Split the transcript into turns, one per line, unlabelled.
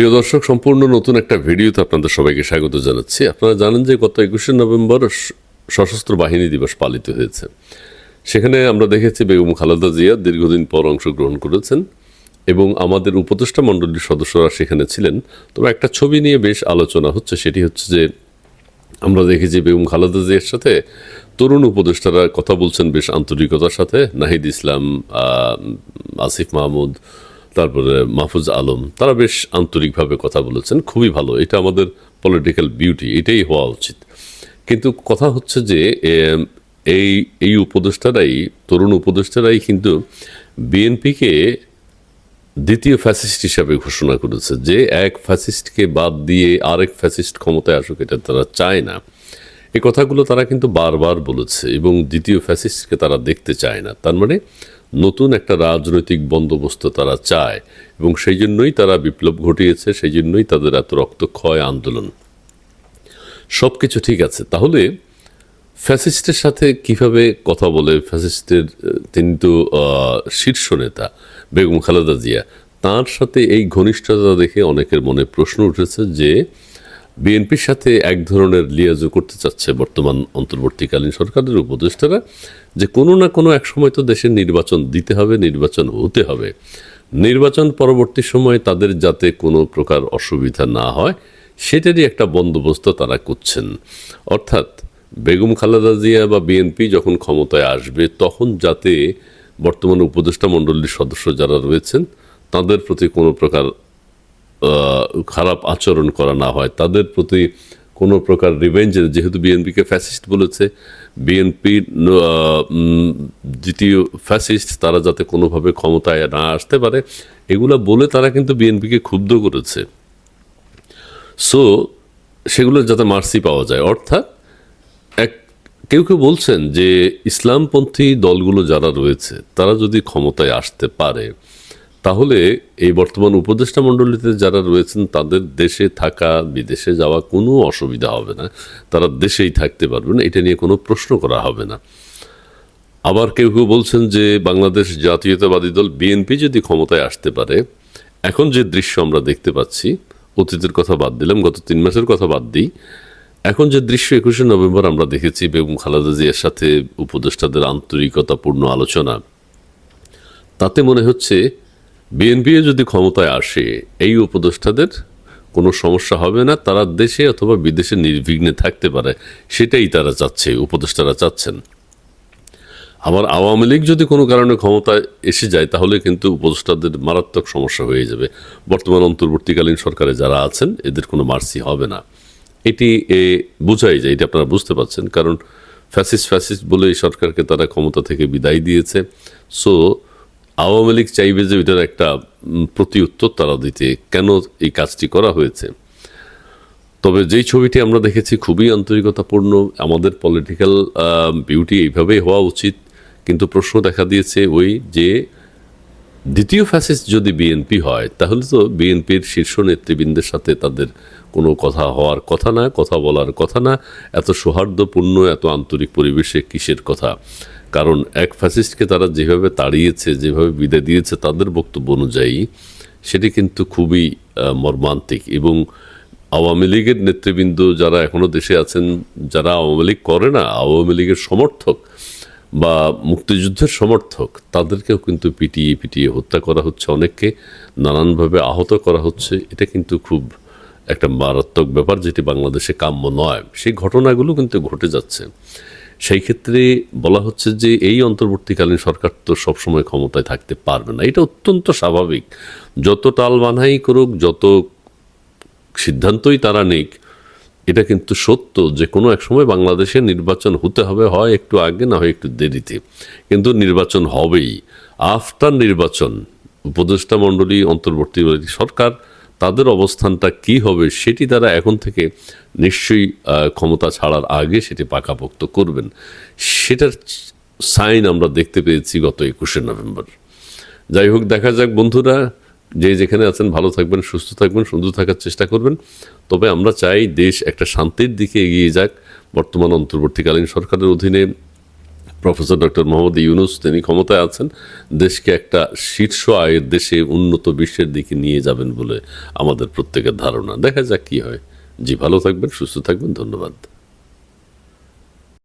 প্রিয় দর্শক, সম্পূর্ণ নতুন একটা ভিডিওতে আপনাদের সবাইকে স্বাগত জানাচ্ছি। আপনারা জানেন যে গত একুশে নভেম্বর সশস্ত্র বাহিনী দিবস পালিত হয়েছে। সেখানে আমরা দেখেছি বেগম খালেদা জিয়া দীর্ঘদিন পর অংশগ্রহণ করেছেন এবং আমাদের উপদেষ্টা মণ্ডলীর সদস্যরা সেখানে ছিলেন। তবে একটা ছবি নিয়ে বেশ আলোচনা হচ্ছে, সেটি হচ্ছে যে আমরা দেখেছি বেগম খালেদা জিয়ার সাথে তরুণ উপদেষ্টারা কথা বলছেন বেশ আন্তরিকতার সাথে। নাহিদ ইসলাম আসিফ মাহমুদ তারপরে মাহফুজ আলম, তারা বেশ আন্তরিকভাবে কথা বলেছেন, খুবই ভালো। এটা আমাদের পলিটিক্যাল বিউটি এটাই হওয়া উচিত। কিন্তু কথা হচ্ছে যে এই এই উপদেষ্টারাই, তরুণ উপদেষ্টারাই কিন্তু বিএনপিকে দ্বিতীয় ফ্যাসিস্ট হিসাবে ঘোষণা করেছে যে, এক ফ্যাসিস্টকে বাদ দিয়ে আরেক ফ্যাসিস্ট ক্ষমতায় আসুক, এটা তারা চায় না। এই কথাগুলো তারা কিন্তু বারবার বলেছে এবং দ্বিতীয় ফ্যাসিস্টকে তারা দেখতে চায় না। তার মানে নতুন একটা রাজনৈতিক বন্দোবস্ত তারা চায় এবং সেই জন্যই তারা বিপ্লব ঘটিয়েছে, সেই জন্যই তাদের এত রক্তক্ষয় আন্দোলন। সব কিছু ঠিক আছে। তাহলে ফ্যাসিস্টের সাথে কীভাবে কথা বলে? ফ্যাসিস্টের, তিনি তো শীর্ষ নেতা, বেগম খালেদা জিয়া। তার সাথে এই ঘনিষ্ঠতা দেখে অনেকের মনে প্রশ্ন উঠেছে যে বিএনপির সাথে এক ধরনের লিয়াজও করতে চাচ্ছে বর্তমান অন্তর্বর্তীকালীন সরকারের উপদেষ্টারা, যে কোনো না কোনো এক সময় তো দেশের নির্বাচন দিতে হবে, নির্বাচন হতে হবে। নির্বাচন পরবর্তী সময় তাদের যাতে কোনো প্রকার অসুবিধা না হয়, সেটারই একটা বন্দোবস্ত তারা করছেন। অর্থাৎ বেগম খালেদা জিয়া বা বিএনপি যখন ক্ষমতায় আসবে, তখন যাতে বর্তমান উপদেষ্টা মণ্ডলীর সদস্য যারা রয়েছেন, তাদের প্রতি কোনো প্রকার খারাপ আচরণ করা না হয়। তাদের প্রতি কোনো প্রকার রিভেঞ্জের যেহেতু বিএনপিকে ফ্যাসিস্ট বলেছে বিএনপি দ্বিতীয় ফ্যাসিস্ট তারা যাতে কোনোভাবে ক্ষমতায় না আসতে পারে, এগুলো বলে তারা কিন্তু বিএনপিকে ক্ষুব্ধ করেছে। সো সেগুলো যাতে মার্সি পাওয়া যায়। অর্থাৎ, এক, কেউ কেউ বলছেন যে ইসলামপন্থী দলগুলো যারা রয়েছে, তারা যদি ক্ষমতায় আসতে পারে তাহলে এই বর্তমান উপদেষ্টা মণ্ডলীতে যারা রয়েছেন, তাদের দেশে থাকা, বিদেশে যাওয়া কোনো অসুবিধা হবে না। তারা দেশেই থাকতে পারবেন, এটা নিয়ে কোনো প্রশ্ন করা হবে না। আবার কেউ কেউ বলছেন যে, বাংলাদেশ জাতীয়তাবাদী দল বিএনপি যদি ক্ষমতায় আসতে পারে, এখন যে দৃশ্য আমরা দেখতে পাচ্ছি, অতীতের কথা বাদ দিলাম, গত তিন মাসের কথা বাদ দিই, এখন যে দৃশ্য একুশে নভেম্বর আমরা দেখেছি, বেগম খালেদা জিয়ার সাথে উপদেষ্টাদের আন্তরিকতাপূর্ণ আলোচনা, তাতে মনে হচ্ছে বিএনপিও যদি ক্ষমতায় আসে এই উপদেষ্টাদের কোনো সমস্যা হবে না তারা দেশে অথবা বিদেশে নির্বিঘ্নে থাকতে পারে সেটাই তারা চাচ্ছে উপদেষ্টারা চাচ্ছেন। আবার আওয়ামী লীগ যদি কোনো কারণে ক্ষমতায় এসে যায় তাহলে কিন্তু উপদেষ্টাদের মারাত্মক সমস্যা হয়ে যাবে। বর্তমান অন্তর্বর্তীকালীন সরকারে যারা আছেন এদের কোনো মার্সি হবে না। এটি এ, বোঝাই যায় এটা আপনারা বুঝতে পারছেন। কারণ ফ্যাসিস ফ্যাসিস্ট বলে এই সরকারকে তারা ক্ষমতা থেকে বিদায় দিয়েছে। সো আওয়ামী লীগ চাইবে যে এটার একটা প্রতি উত্তর তারা দিতে। কেন এই কাজটি করা হয়েছে? তবে যেই ছবিটি আমরা দেখেছি খুবই আন্তরিকতাপূর্ণ, আমাদের পলিটিক্যাল বিউটি এইভাবেই হওয়া উচিত। কিন্তু প্রশ্ন দেখা দিয়েছে ওই যে, দ্বিতীয় ফ্যাসিস্ট যদি বিএনপি হয়, তাহলে তো বিএনপির শীর্ষ নেতৃবৃন্দের সাথে তাদের কোনো কথা হওয়ার কথা না, কথা বলার কথা না। এত সৌহার্দ্যপূর্ণ, এত আন্তরিক পরিবেশে কিসের কথা? কারণ এক ফ্যাসিস্টকে তারা যেভাবে তাড়িয়েছে, যেভাবে বিদায় দিয়েছে তাদের বক্তব্য অনুযায়ী সেটি কিন্তু খুবই মর্মান্তিক এবং আওয়ামী লীগের নেতৃবৃন্দ যারা এখনও দেশে আছেন, যারা আওয়ামী লীগ করে না, আওয়ামী লীগের সমর্থক বা মুক্তিযুদ্ধের সমর্থক, তাদেরকেও কিন্তু পিটিয়ে পিটিয়ে হত্যা করা হচ্ছে অনেককে, নানানভাবে আহত করা হচ্ছে। এটা কিন্তু খুব একটা মারাত্মক ব্যাপার যেটি বাংলাদেশে কাম্য নয়। সেই ঘটনাগুলো কিন্তু ঘটে যাচ্ছে। সেই ক্ষেত্রে বলা হচ্ছে যে এই অন্তর্বর্তীকালীন সরকার তো সবসময় ক্ষমতায় থাকতে পারবে না। এটা অত্যন্ত স্বাভাবিক। যত টাল বানাই করুক, যত সিদ্ধান্তই তারা নিক, এটা কিন্তু সত্য যে কোনো এক সময় বাংলাদেশে নির্বাচন হতে হবে, হয় একটু আগে, না হয় একটু দেরিতে। কিন্তু নির্বাচন হবেই। আফটার নির্বাচন, উপদেষ্টা মণ্ডলী অন্তর্বর্তী সরকার তাদের অবস্থানটা কি হবে সেটি তারা এখন থেকে নিশ্চয়ই ক্ষমতা ছাড়ার আগে সেটি পাকাপোক্ত করবেন। সেটার সাইন আমরা দেখতে পেয়েছি গত একুশে নভেম্বর। যাই হোক, দেখা যাক বন্ধুরা, যে যেখানে আছেন ভালো থাকবেন, সুস্থ থাকবেন, সুন্দর থাকার চেষ্টা করবেন। তবে আমরা চাই দেশ একটা শান্তির দিকে এগিয়ে যাক। বর্তমান অন্তর্বর্তীকালীন সরকারের অধীনে প্রফেসর ডক্টর মোহাম্মদ ইউনুস, তিনি ক্ষমতায় আছেন, দেশকে একটা শীর্ষ আয়ের দেশে উন্নত বিশ্বের দিকে নিয়ে যাবেন বলে আমাদের প্রত্যেকের ধারণা। দেখা যাক কি হয়। জি, ভালো থাকবেন, সুস্থ থাকবেন, ধন্যবাদ।